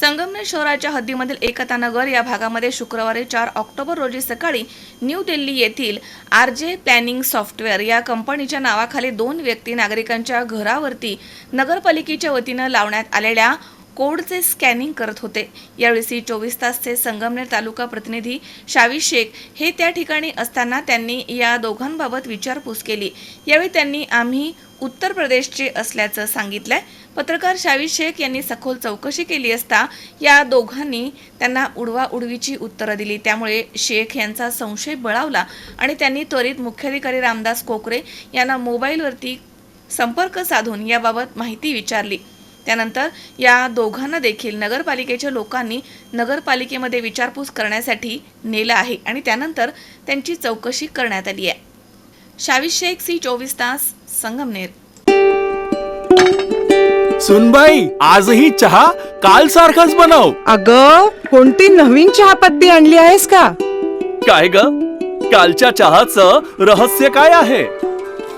संगमनेर शहराच्या हद्दीमधील एकता नगर या भागामध्ये शुक्रवारी चार ऑक्टोबर रोजी सकाळी न्यू दिल्ली येथील आर जे प्लॅनिंग सॉफ्टवेअर या कंपनीच्या नावाखाली दोन व्यक्ती नागरिकांच्या घरावरती नगरपालिकेच्या वतीनं लावण्यात आलेल्या कोडचे स्कॅनिंग करत होते. यावेळी सी चोवीस तासचे संगमनेर तालुका प्रतिनिधी शावी शेख हे त्या ठिकाणी असताना त्यांनी या दोघांबाबत विचारपूस केली. यावेळी त्यांनी आम्ही उत्तर प्रदेशचे असल्याचं सांगितलंय. पत्रकार शावी शेख यांनी सखोल चौकशी केली असता या दोघांनी त्यांना उडवा उडवीची उत्तरं दिली. त्यामुळे शेख यांचा संशय बळावला आणि त्यांनी त्वरित मुख्याधिकारी रामदास कोकरे यांना मोबाईलवरती संपर्क साधून याबाबत माहिती विचारली. त्यानंतर या दोघांना देखील नगरपालिकेच्या लोकांनी नगरपालिकेमध्ये विचारपूस करण्यासाठी नेलं आहे आणि त्यानंतर त्यांची चौकशी करण्यात आली आहे. शावी शेख सी चोवीस तास संगमनेर. सुनबाई आजही चहा काल सारखाच बनव. अग कोणती नवीन चहापत्ती आणली आहेस का? काय ग? कालच्या चहाचं रहस्य काय आहे?